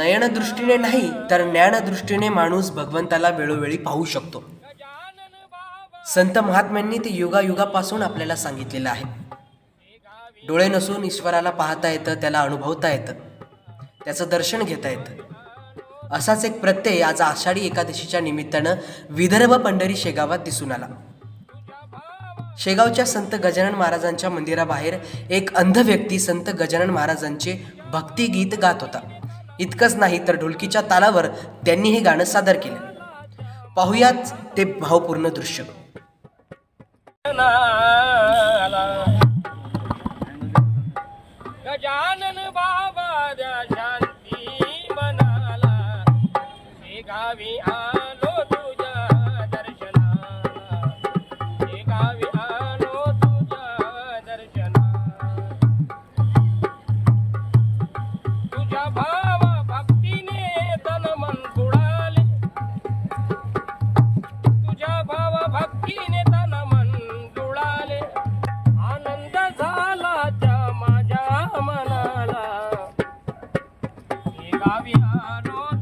नयनदृष्टीने नाही तर ज्ञानदृष्टीने माणूस भगवंताला वेळोवेळी पाहू शकतो. संत महात्म्यांनी ते युगायुगापासून आपल्याला सांगितलेलं आहे. डोळे नसून ईश्वराला पाहता येतं त्याला अनुभवता येतं त्याचं दर्शन घेता येतं. असाच एक प्रत्यय आज आषाढी एकादशीच्या निमित्तानं विदर्भ पंढरी शेगावात दिसून आला. शेगावच्या संत गजानन महाराजांच्या मंदिराबाहेर एक अंध व्यक्ती संत गजानन महाराजांचे भक्तिगीत गात होता. इतकंच नाही तर ढोलकीच्या तालावर त्यांनी हे गाणं सादर केलं. पाहुयात ते भावपूर्ण दृश्य. गजानन बाबा द्या शांती मनाला. हे गावी आलो तुझ्या दर्शना हे गावी આવ્યા